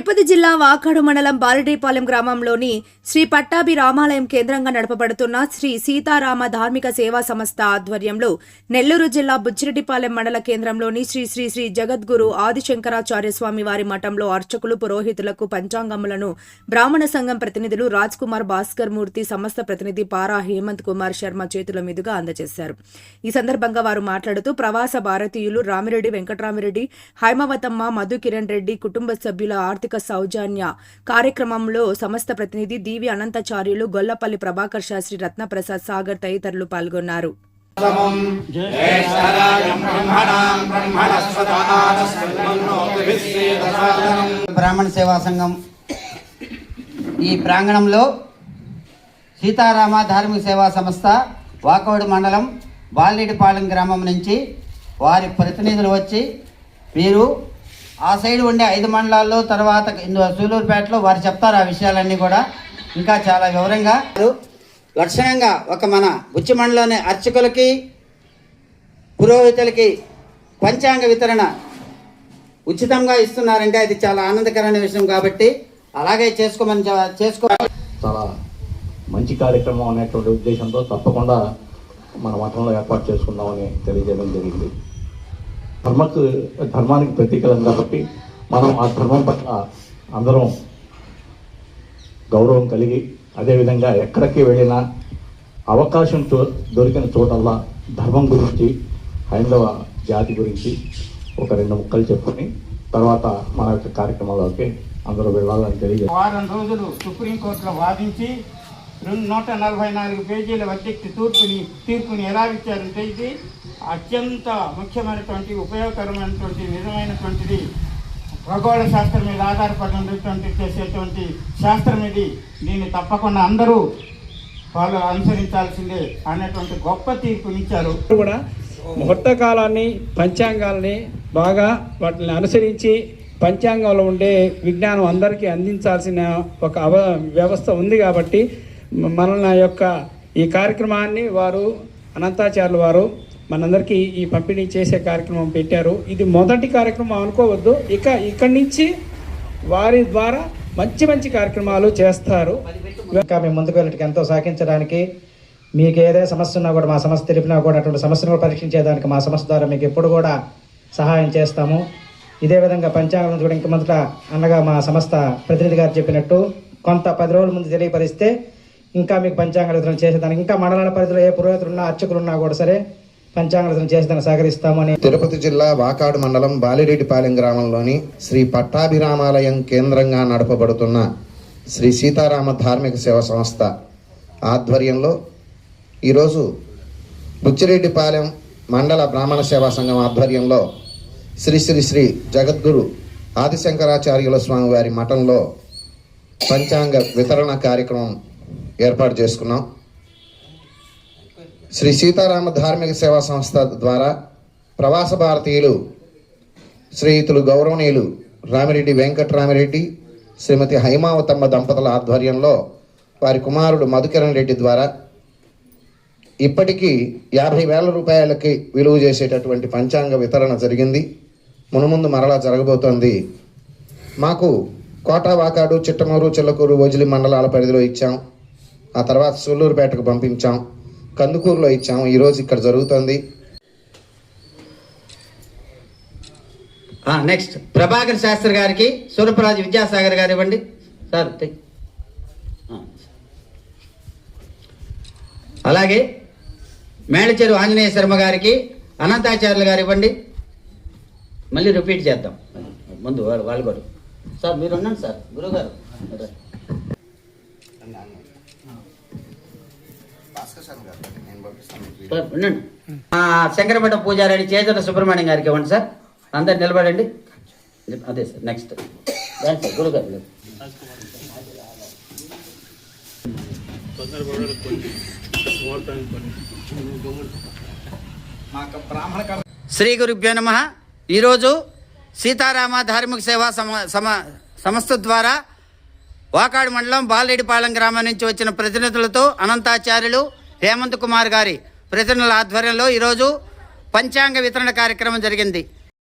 తిరుపతి జిల్లా వాకాడు మండలం బాలడీపాలెం గ్రామంలోని శ్రీ పట్టాభి రామాలయం కేంద్రంగా నడపబడుతున్న శ్రీ సీతారామ ధార్మిక సేవా సంస్థ ఆధ్వర్యంలో నెల్లూరు జిల్లా బుచ్చిరెడ్డిపాలెం మండల కేంద్రంలోని శ్రీ శ్రీ శ్రీ జగద్గురు ఆదిశంకరాచార్య స్వామి వారి మఠంలో అర్చకులు పురోహితులకు పంచాంగములను బ్రాహ్మణ సంఘం ప్రతినిధులు రాజ్ కుమార్ భాస్కర్ మూర్తి సంస్థ ప్రతినిధి పారా హేమంత్ కుమార్ శర్మ చేతుల మీదుగా అందజేశారు. ఈ సందర్భంగా వారు మాట్లాడుతూ ప్రవాస భారతీయులు రామిరెడ్డి వెంకటరామిరెడ్డి హైమవతమ్మ మధు కిరణ్ రెడ్డి కుటుంబ సభ్యుల ఆర్థిక సౌజన్య కార్యక్రమంలో సంస్థ ప్రతినిధి దీవి అనంతాచార్యులు గొల్లపల్లి ప్రభాకర్ శాస్త్రి రత్నప్రసాద్ సాగర్ తదితరులు పాల్గొన్నారు. బ్రహ్మణాం సేవా సంఘం. ఈ ప్రాంగణంలో సీతారామ ధార్మిక సేవా సంస్థ వాకోడు మండలం బాలిరెడ్డిపాలెం గ్రామం నుంచి వారి ప్రతినిధులు వచ్చి వీరు ఆ సైడ్ ఉండే ఐదు మండలాల్లో తర్వాత సూలూరుపేటలో వారు చెప్తారు ఆ విషయాలన్నీ కూడా. ఇంకా చాలా వివరంగా. లక్షణంగా ఒక మన బుచ్చి మండలంలోని అర్చకులకి పురోహితులకి పంచాంగ వితరణ ఉచితంగా ఇస్తున్నారంటే అది చాలా ఆనందకరమైన విషయం కాబట్టి అలాగే చేసుకోమని చేసుకో చాలా మంచి కార్యక్రమం అనేటువంటి ఉద్దేశంతో తప్పకుండా మన మతంలో ఏర్పాటు చేసుకుందామని తెలియజేయడం జరిగింది. ధర్మకు ధర్మానికి ప్రతీకలం కాబట్టి మనం ఆ ధర్మం పట్ల అందరం గౌరవం కలిగి అదేవిధంగా ఎక్కడికి వెళ్ళినా అవకాశం చో దొరికిన చోటల్లా ధర్మం గురించి హైందవ జాతి గురించి ఒక రెండు ముక్కలు చెప్పుకొని తర్వాత మన యొక్క కార్యక్రమంలోకి అందరూ వెళ్ళాలని తెలియజేస్తాం వారం రోజులు సుప్రీంకోర్టులో వాదించి రెండు నూట నలభై నాలుగు పేజీల వ్యక్తి తీర్పుని తీర్పుని ఎలా ఇచ్చారంటే ఇది అత్యంత ముఖ్యమైనటువంటి ఉపయోగకరమైనటువంటి నిజమైనటువంటిది ఖగోళ శాస్త్రం మీద ఆధారపడినటువంటి చేసేటువంటి శాస్త్రం ఇది. దీన్ని తప్పకుండా అందరూ వాళ్ళు అనుసరించాల్సిందే అనేటువంటి గొప్ప తీర్పునిచ్చారు కూడా ముహూర్తకాలాన్ని పంచాంగాల్ని బాగా వాటిని అనుసరించి పంచాంగంలో ఉండే విజ్ఞానం అందరికీ అందించాల్సిన ఒక అవ వ్యవస్థ ఉంది కాబట్టి మన యొక్క ఈ కార్యక్రమాన్ని వారు అనంతాచార్యులు వారు మనందరికీ ఈ పంపిణీ చేసే కార్యక్రమం పెట్టారు. ఇది మొదటి కార్యక్రమం అనుకోవద్దు. ఇక ఇక్కడి నుంచి వారి ద్వారా మంచి మంచి కార్యక్రమాలు చేస్తారు. ఇంకా మేము ముందుకు వెళ్ళడానికి ఎంతో సహకరించడానికి మీకు ఏదైనా సమస్య ఉన్నా కూడా మా సమస్య తెలిపినా కూడా అటువంటి సమస్యను కూడా పరీక్షించేదానికి మా సంస్థ ద్వారా మీకు ఎప్పుడు కూడా సహాయం చేస్తాము. ఇదే విధంగా పంచాంగం కూడా ఇంక మొదట అన్నగా మా సంస్థ ప్రతినిధి గారు చెప్పినట్టు కొంత పది రోజుల ముందు తెలియపరిస్తే ఇంకా మీకు పంచాంగ వితరణ చేసేదానికి ఇంకా మండలాల పరిధిలో ఏ పురోహితులు ఉన్నా అర్చకులు ఉన్నా కూడా సరే పంచాంగం చేస్తాను సహకరిస్తామని తిరుపతి జిల్లా వాకాడు మండలం బాలిరెడ్డిపాలెం గ్రామంలోని శ్రీ పట్టాభిరామాలయం కేంద్రంగా నడపబడుతున్న శ్రీ సీతారామ ధార్మిక సేవా సంస్థ ఆధ్వర్యంలో ఈరోజు బుచ్చిరెడ్డిపాలెం మండల బ్రాహ్మణ సేవా సంఘం ఆధ్వర్యంలో శ్రీ శ్రీ శ్రీ జగద్గురు ఆదిశంకరాచార్యుల స్వామి వారి మఠంలో పంచాంగ వితరణ కార్యక్రమం ఏర్పాటు చేసుకున్నాం. శ్రీ సీతారామ ధార్మిక సేవా సంస్థ ద్వారా ప్రవాస భారతీయులు శ్రీయుతులు గౌరవనీయులు రామిరెడ్డి వెంకటరామిరెడ్డి శ్రీమతి హైమావతమ్మ దంపతుల ఆధ్వర్యంలో వారి కుమారుడు మధుకిరణ్ రెడ్డి ద్వారా ఇప్పటికీ యాభై వేల రూపాయలకి విలువ చేసేటటువంటి పంచాంగ వితరణ జరిగింది. మునుముందు మరలా జరగబోతోంది. మాకు కోటావాకాడు చిట్టమూరు చిల్లకూరు ఓజిలి మండలాల పరిధిలో ఇచ్చాం. ఆ తర్వాత సూళ్ళూరుపేటకు పంపించాం. కందుకూరులో ఇచ్చాం ఈరోజు ఇక్కడ జరుగుతుంది. నెక్స్ట్ ప్రభాకర్ శాస్త్రి గారికి సూరపరాజు విద్యాసాగర్ గారు ఇవ్వండి. సార్. అలాగే మేళచెరు ఆంజనేయ శర్మ గారికి అనంతాచార్యులు గారు ఇవ్వండి. మళ్ళీ రిపీట్ చేద్దాం. ముందు వాళ్ళు వాళ్ళు కూడా. సార్ మీరు ఉండండి సార్. గురువు గారు శంకరపేట పూజారి చేతుల సుబ్రహ్మణ్యం గారికి ఇవ్వండి సార్. అందరు నిలబడండి. అదే సార్ నెక్స్ట్ సార్ గారు. శ్రీ గురుభ్యో నమ. ఈరోజు సీతారామ ధార్మిక సేవా సమ సమ సంస్థ ద్వారా వాకాడు మండలం బాలరెడ్డిపాలెం గ్రామం నుంచి వచ్చిన ప్రతినిధులతో అనంతాచార్యులు హేమంత్ కుమార్ గారి ప్రతినిధుల ఆధ్వర్యంలో ఈరోజు పంచాంగ వితరణ కార్యక్రమం జరిగింది.